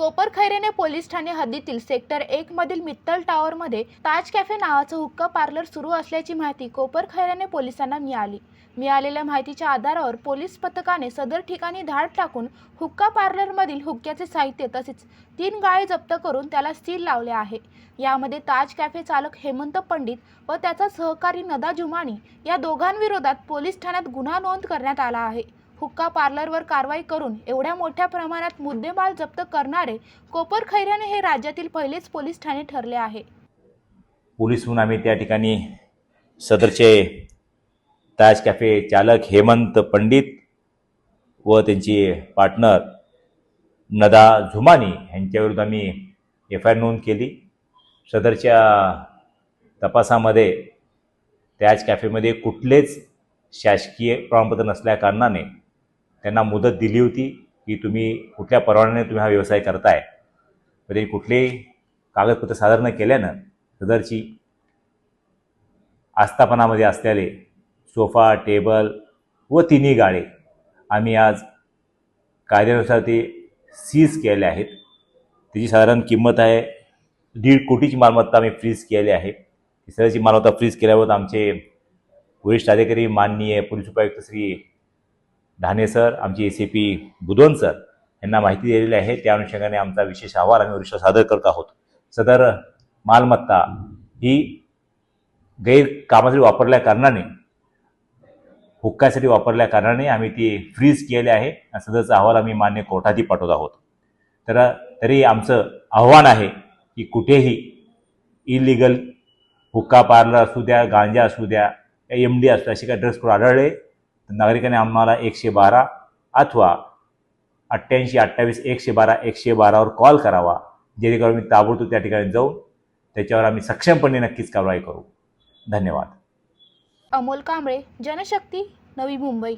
कोपरखैरेने police Thane हद्दीतील sector एक मधील मित्तल टॉवरमध्ये ताज कॅफे नावाचं हुक्का पार्लर सुरू असल्याची माहिती कोपरखैरेने पोलिसांना मिळाली. मिळालेल्या माहितीच्या आधारावर पोलीस पथकाने सदर ठिकाणी धाड टाकून हुक्का पार्लरमधील हुक्क्याचे साहित्य तसेच तीन गाळे जप्त करून त्याला सील लावले आहे. यामध्ये ताज कॅफे चालक हेमंत पंडित व त्याचा सहकारी नदा जुमानी या दोघांविरोधात पोलीस ठाण्यात गुन्हा नोंद करण्यात आला आहे. हुक्का पार्लरवर कारवाई करून एवढ्या मोठ्या प्रमाणात मुद्देमाल जप्त करणारे कोपर खैऱ्याने हे राज्यातील पहिलेच पोलीस ठाणे ठरले आहे. पोलीस म्हणून आम्ही त्या ठिकाणी सदरचे ताज कॅफे चालक हेमंत पंडित व त्यांची पार्टनर नदा झुमानी यांच्याविरुद्ध आम्ही एफ आय आर नोंद केली. सदरच्या तपासामध्ये त्याच कॅफेमध्ये कुठलेच शासकीय प्रमाणपत्र नसल्याकारणाने त्यांना मुदत दिली होती की तुम्ही कुठल्या परवान्याने तुम्ही हा व्यवसाय करताय. तरी कुठलेही कागदपत्र सादर न केल्यानं सदरची आस्थापनामध्ये असलेले सोफा टेबल व तिन्ही गाळे आम्ही आज कायद्यानुसार ते सीज केले आहेत. त्याची साधारण किंमत आहे दीड कोटीची मालमत्ता आम्ही फ्रीज केली आहे. सदरची मालमत्ता फ्रीज केल्यावर आमचे वरिष्ठ अधिकारी माननीय पोलीस उपायुक्त श्री ढाणे सर आमचे A C P Budhwan sir यांना माहिती दिलेली आहे. त्या अनुषंगाने आमचा विशेष अहवाल आम्ही वरिष्ठ सादर करत आहोत. सदर मालमत्ता ही गैर कामासाठी वापरल्या कारणाने हुक्कासाठी वापरल्या कारणाने आम्ही ती फ्रीज केले आहे आणि सदरचा अहवाल आम्ही मान्य कोर्टातही पाठवत आहोत. तर तरी आमचं आव्हान आहे की कुठेही इलिगल हुक्का पार्लर असू द्या गांजा असू द्या एम डी असू द्या असे काही ड्रग्स आढळले नागरिकांनी आम्हाला एकशे बारा अथवा अठ्ठ्याऐंशी अठ्ठावीस एकशे बारा एकशे बारावर कॉल करावा. जेणेकरून मी ताबडतोब त्या ठिकाणी जाऊन त्याच्यावर आम्ही सक्षमपणे नक्कीच कारवाई करू. धन्यवाद. अमोल कांबळे जनशक्ती नवी मुंबई.